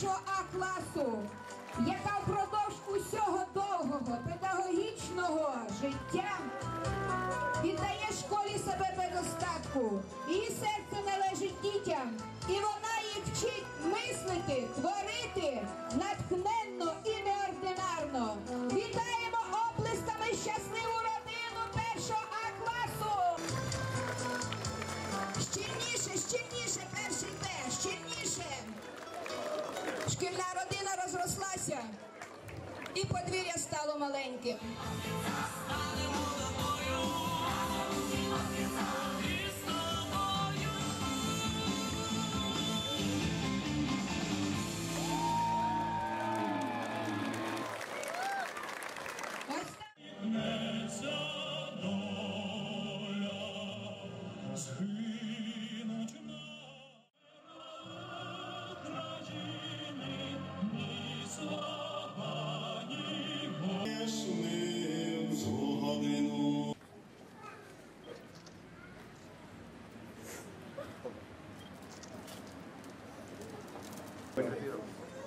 першого А класу, яка впродовж усього довгого педагогічного життя віддає школі себе без остатку. Її серце належить дітям, і вона їх вчить. Шкільна родина розрослася, і подвір'я стало маленьким.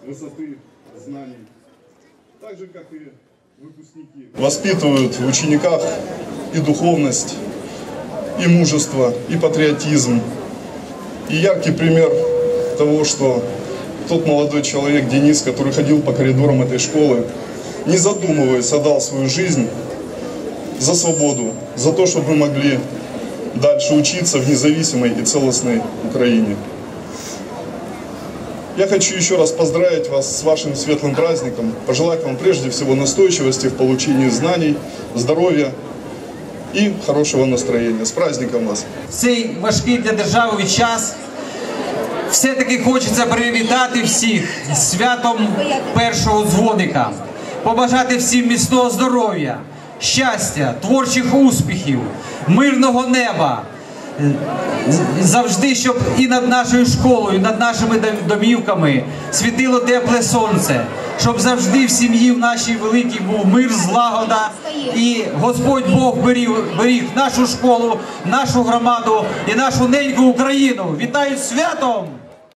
Высоты знаний. Так же, как и выпускники. Воспитывают в учениках и духовность, и мужество, и патриотизм. И яркий пример того, что тот молодой человек, Денис, который ходил по коридорам этой школы, не задумываясь, отдал свою жизнь за свободу, за то, чтобы мы могли дальше учиться в независимой и целостной Украине. Я хочу еще раз поздравить вас с вашим светлым праздником, пожелать вам прежде всего настойчивости в получении знаний, здоровья и хорошего настроения. С праздником вас! Цей важкий для держави час все-таки хочеться привітати всіх з святом першого дзвоника, побажати всім міцного здоров'я, щастя, творчих успіхів, мирного неба. Завжди, щоб і над нашою школою, і над нашими домівками світило тепле сонце, щоб завжди в сім'ї в нашій великій був мир, злагода, і Господь Бог беріг, беріг нашу школу, нашу громаду і нашу неньку Україну. Вітаю святом!